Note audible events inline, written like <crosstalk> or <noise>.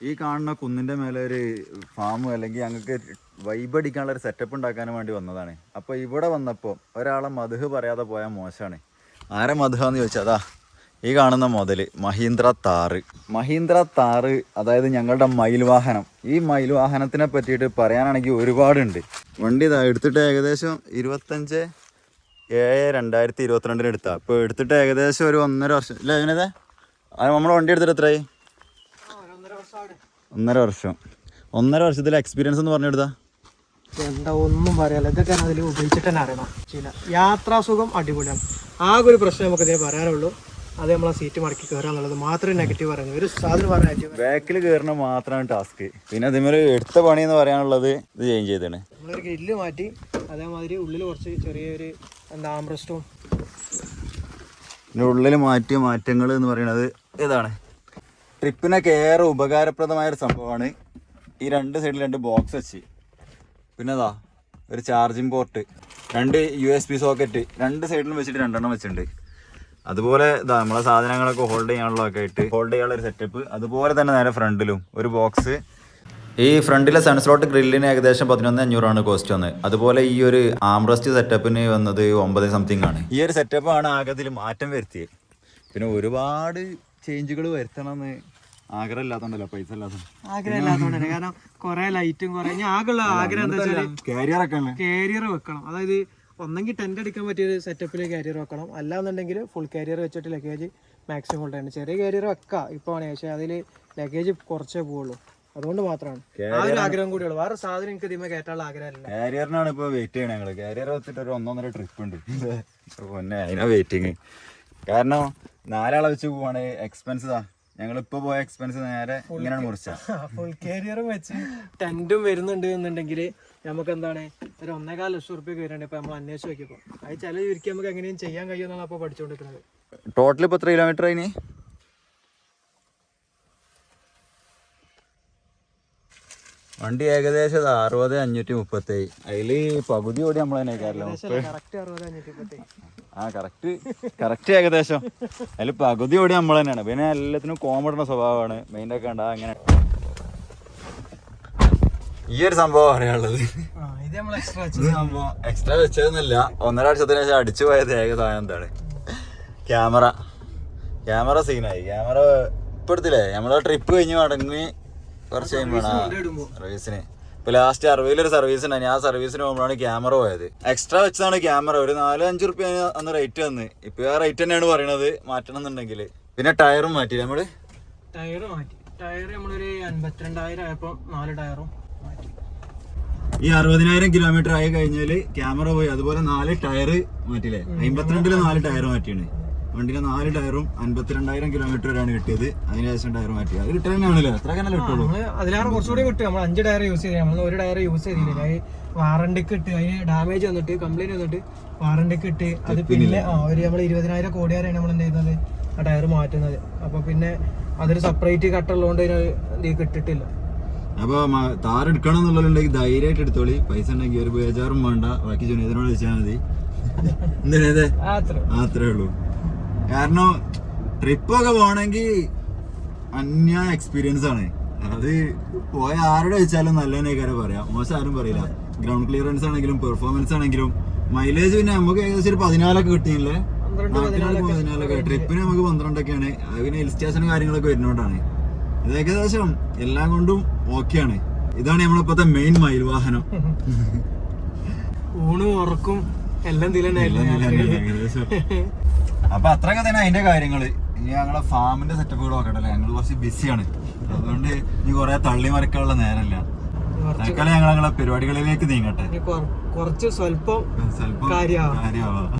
ഈ കാണുന്ന കുന്നിന്റെ മേലെ ഒരു ഫാം അല്ലെങ്കിൽ ഞങ്ങൾക്ക് വൈബ് ഒരു സെറ്റപ്പ് ഉണ്ടാക്കാൻ വേണ്ടി വന്നതാണ്. അപ്പോൾ ഇവിടെ വന്നപ്പോൾ ഒരാളെ മധു പറയാതെ പോയാൽ മോശമാണ്. ആരെ മധുഹാന്ന് ചോദിച്ചാൽ അതാ ഈ കാണുന്ന മുതൽ മഹീന്ദ്ര താറ് മഹീന്ദ്ര താറ് അതായത് ഞങ്ങളുടെ മയിൽ വാഹനം. ഈ മയിൽ വാഹനത്തിനെ പറ്റിയിട്ട് പറയാനാണെങ്കിൽ ഒരുപാടുണ്ട്. വണ്ടി ഇതാ എടുത്തിട്ട് ഏകദേശം ഇരുപത്തഞ്ച് ഏഴ് രണ്ടായിരത്തി ഇരുപത്തിരണ്ടിന് എടുത്താ. ഇപ്പോൾ എടുത്തിട്ട് ഏകദേശം ഒരു ഒന്നര വർഷം. ഇല്ല എങ്ങനെയതെ നമ്മൾ വണ്ടി എടുത്തിട്ട് എത്രയായി? ഒന്നര വർഷം. ഒന്നര വർഷത്തിലെ എക്സ്പീരിയൻസ് എന്ന് പറഞ്ഞെടുത്താ എന്താ ഒന്നും പറയാല്ല ഇതൊക്കെ അതിൽ ഉപയോഗിച്ചിട്ട് തന്നെ അറിയണം. ചില യാത്രാസുഖം അടിപൊളിയാണ്. ആകെ ഒരു പ്രശ്നം നമുക്ക് ഇതിനെ പറയാനുള്ളൂ. അത് നമ്മളെ സീറ്റ് മടക്കി കയറുക എന്നുള്ളത് മാത്രമേ നെഗറ്റീവ് പറയുന്നത് ഒരു സാധനം പറയാൻ ബാക്കിൽ കയറുന്ന മാത്രമാണ് ടാസ്ക് പിന്നെ അതേമാതിരി എടുത്ത പണി എന്ന് പറയാനുള്ളത് ഇത് ചേഞ്ച് ചെയ്താണ് നമ്മളൊരു ഗ്രില്ല് മാറ്റി അതേമാതിരി ഉള്ളിൽ കുറച്ച് ചെറിയൊരു എന്താ ആംബ്രസ്റ്റും പിന്നെ ഉള്ളിൽ മാറ്റിയ മാറ്റങ്ങൾ എന്ന് പറയുന്നത് ഇതാണ്. ട്രിപ്പിനൊക്കെ ഏറെ ഉപകാരപ്രദമായ ഒരു സംഭവമാണ് ഈ രണ്ട് സൈഡിൽ രണ്ട് ബോക്സ് വെച്ച്. പിന്നെ അതാ ഒരു ചാർജിങ് പോർട്ട് രണ്ട് യു എസ് ബി സോക്കറ്റ് രണ്ട് സൈഡിലും വെച്ചിട്ട് രണ്ടെണ്ണം വെച്ചിട്ടുണ്ട്. അതുപോലെ ഇതാ നമ്മളെ സാധനങ്ങളൊക്കെ ഹോൾഡ് ചെയ്യാനുള്ളതൊക്കെ ആയിട്ട് ഹോൾഡ് ചെയ്യാനുള്ള ഒരു സെറ്റപ്പ് അതുപോലെ തന്നെ നേരെ ഫ്രണ്ടിലും ഒരു ബോക്സ് ഈ ഫ്രണ്ടിലെ സൺസ്ലോട്ട് ഗ്രില്ലിന് ഏകദേശം പതിനൊന്ന് അഞ്ഞൂറാണ് കോസ്റ്റ് വന്നത് അതുപോലെ ഈ ഒരു ആംറസ്റ്റ് സെറ്റപ്പിന് വന്നത് ഒമ്പത് സംതിങ് ആണ്. ഈ ഒരു സെറ്റപ്പാണ് ആകെ മാറ്റം വരുത്തിയത്. പിന്നെ ഒരുപാട് ചേഞ്ചുകൾ വരുത്തണമെന്ന് ആഗ്രഹം ഇല്ലാത്തതുകൊണ്ടല്ലോ പൈസ ഇല്ലാത്ത ആഗ്രഹം ഇല്ലാത്തതുകൊണ്ടാണ് കാരണം കുറെ ലൈറ്റും കുറെ ഞാൻ ആകെയുള്ള ആഗ്രഹം എന്താ വെച്ചാൽ കാരിയർ വെക്കണം കാരിയർ വെക്കണം. അതായത് ഒന്നെങ്കിൽ ടെന്റ് അടിക്കാൻ പറ്റിയ ഒരു സെറ്റപ്പിൽ കാരിയർ വെക്കണം. അല്ലാന്നുണ്ടെങ്കിൽ ഫുൾ കാരിയർ വെച്ചിട്ട് ലഗേജ് മാക്സിമം ഹോൾഡ് ചെയ്യണം. ചെറിയ കാരിയർ വെക്കാം ഇപ്പോൾ പക്ഷേ അതിൽ ലഗേജ് കുറച്ചേ പോവുള്ളൂ. അതുകൊണ്ട് മാത്രമാണ്. ആ ഒരു ആഗ്രഹം കൂടിയുള്ളൂ വേറെ സാധനം എനിക്ക് ഇതിമേ കയറ്റാനുള്ള ആഗ്രഹമില്ല. കാരിയറിനാണ് ഇപ്പൊ വെയിറ്റ് ചെയ്യണേ കാരിയർ വെച്ചിട്ട് ഒരു ഒന്നൊന്നര ട്രിപ്പ് ഉണ്ട്. <laughs> പൊന്നെ അതിനാ വെയിറ്റിങ് കാരണം നാലാളെ വെച്ച് പോവാണ്. എക്സ്പെൻസ് താ ഞങ്ങളിപ്പോ പോയ എക്സ്പെൻസ് നേരെ ഇങ്ങനെയാണ് മുറിച്ച ഫുൾ കാരിയറും വെച്ച് ടെന്റും വരുന്നുണ്ട് എന്നുണ്ടെങ്കിൽ നമുക്ക് എന്താണ് ഒരു ഒന്നേകാൽ ലക്ഷം റുപ്യ വരുന്നുണ്ട്. ഇപ്പൊ നമ്മൾ അന്വേഷിച്ച് നോക്കിയപ്പോൾ അത് ചില ചുരുക്കി നമുക്ക് എങ്ങനെയും ചെയ്യാൻ കഴിയുമെന്നാണ് അപ്പോൾ പഠിച്ചുകൊണ്ടിരിക്കുന്നത് ടോട്ടൽ ഇപ്പൊ എത്ര കിലോമീറ്റർ അതിന് വണ്ടി ഏകദേശം അറുപത് അഞ്ഞൂറ്റി മുപ്പത്തി അതിൽ പകുതി ഓടി നമ്മൾ തന്നെ കയറല്ലോ ആ കറക്റ്റ് കറക്റ്റ് ഏകദേശം. അതിൽ പകുതി ഓടി നമ്മൾ തന്നെയാണ്. പിന്നെ എല്ലാത്തിനും കോമഡുന്ന സ്വഭാവമാണ്. മെയിൻ ഒക്കെ ഉണ്ടാ അങ്ങനെ. ഈ ഒരു സംഭവം പറയാനുള്ളത് എക്സ്ട്രാ ഇത് സംഭവം എക്സ്ട്രാ വെച്ചതെന്നല്ല ഒന്നര വർഷത്തിന് ശേഷം അടിച്ചു പോയത് ഏക സാധനം എന്താണ്? ക്യാമറ. ക്യാമറ സീനായി ക്യാമറ ഇപ്പൊ എടുത്തില്ലേ? നമ്മളെ ട്രിപ്പ് കഴിഞ്ഞ് മടങ്ങി കുറച്ച് കഴിയുമ്പോഴാണ് സർവീസിന് ഇപ്പൊ ലാസ്റ്റ് അറുപതിലൊരു സർവീസ് ഉണ്ടായി ആ സർവീസിന് പോകുമ്പോഴാണ് ക്യാമറ പോയത്. എക്സ്ട്രാ വെച്ചതാണ് ക്യാമറ ഒരു നാല് അഞ്ച് റുപ്യ അന്ന് റേറ്റ് വന്ന്. ഇപ്പൊ ആ റേറ്റ് തന്നെയാണ് പറയണത്. മാറ്റണം എന്നുണ്ടെങ്കിൽ പിന്നെ ടയറും മാറ്റി നമ്മൾ? ടയർ മാറ്റി. ടയർ നമ്മളൊരു അൻപത്തിരണ്ടായിരം ആയപ്പോൾ നാല് ടയറും മാറ്റി. ഈ അറുപതിനായിരം കിലോമീറ്റർ ആയി കഴിഞ്ഞാൽ ക്യാമറ പോയി. അതുപോലെ നാല് ടയർ മാറ്റില്ലേ അമ്പത്തിരണ്ടിൽ നാല് ടയർ മാറ്റിയാണ്. വണ്ടിയിലെ നാല് ടയറും അൻപത്തിരണ്ടായിരം കിലോമീറ്റർ വരെയാണ് കിട്ടിയത്. അതിനുശേഷം ടയർ മാറ്റി. അത് കിട്ടുക തന്നെയാണല്ലോ? എത്ര കനല്ലേ കിട്ടുള്ളൂ. അതിലാണ് കുറച്ചുകൂടി കിട്ടും നമ്മൾ അഞ്ച് ടയർ യൂസ് ചെയ്തില്ല. നമ്മൾ ഒരു ടയർ യൂസ് ചെയ്തില്ല. അത് വാറണ്ടിക്ക് ഇട്ട് അതിന് ഡാമേജ് വന്നിട്ട് കംപ്ലൈന്റ് വന്നിട്ട് വാറണ്ടിക്ക് ഇട്ട് അത് പിന്നെ ആ ഒരു നമ്മൾ ഇരുപതിനായിരം കോടി വരെയാണ് നമ്മൾ എന്ത് ചെയ്യുന്നത് ആ ടയർ മാറ്റുന്നത്. അപ്പൊ പിന്നെ അതൊരു സെപ്പറേറ്റ് കട്ടുള്ളതുകൊണ്ട് അതിന് കിട്ടിട്ടില്ല അപ്പൊ താർ എടുക്കണം എന്നുള്ളതുണ്ടെങ്കിൽ ധൈര്യമായിട്ട് എടുത്തോളി. പൈസ ഉണ്ടെങ്കിൽ ഒരു ബേജാറും വേണ്ട. ബാക്കി ജുനേദിനോട് ചോദിച്ചാൽ മതി. <laughs> അത്രേ ഉള്ളൂ. കാരണം ട്രിപ്പൊക്കെ പോകണമെങ്കിൽ അന്യ എക്സ്പീരിയൻസ് ആണ്. അത് പോയ ആരുടെ വെച്ചാലും നല്ല കാര്യം പറയാം. മോശം ആരും പറയില്ല. ഗ്രൗണ്ട് ക്ലിയറൻസ് ആണെങ്കിലും പെർഫോമൻസ് ആണെങ്കിലും മൈലേജ് പിന്നെ നമുക്ക് ഏകദേശം ഒരു പതിനാലൊക്കെ കിട്ടിയില്ലേ? പതിനാലൊക്കെ ട്രിപ്പിന് നമുക്ക് പന്ത്രണ്ടൊക്കെയാണ്. അത് പിന്നെ ഹിൽ സ്റ്റേഷനും കാര്യങ്ങളൊക്കെ വരുന്നോണ്ടാണ്. ഇത് ഏകദേശം എല്ലാം കൊണ്ടും ഓക്കെയാണ് ഇതാണ് നമ്മളിപ്പോഴത്തെ മെയിൻ മയിൽ വാഹനം. ഊണും ഉറക്കും എല്ലാം ഏകദേശം. <laughs> അപ്പൊ അത്രയൊക്കെ തന്നെ അതിന്റെ കാര്യങ്ങൾ. ഇനി ഞങ്ങളെ ഫാമിന്റെ സെറ്റപ്പുകൾ നോക്കട്ടല്ലേ ഞങ്ങൾ കുറച്ച് ബിസിയാണ് അതുകൊണ്ട് ഇനി കുറെ തള്ളി മറക്കാനുള്ള നേരമില്ല. തൽക്കാലം ഞങ്ങൾ ഞങ്ങളെ പരിപാടികളിലേക്ക് നീങ്ങട്ടെ. കുറച്ച് സ്വല്പം സ്വല്പം കാര്യമാവാം. കാര്യമാവാം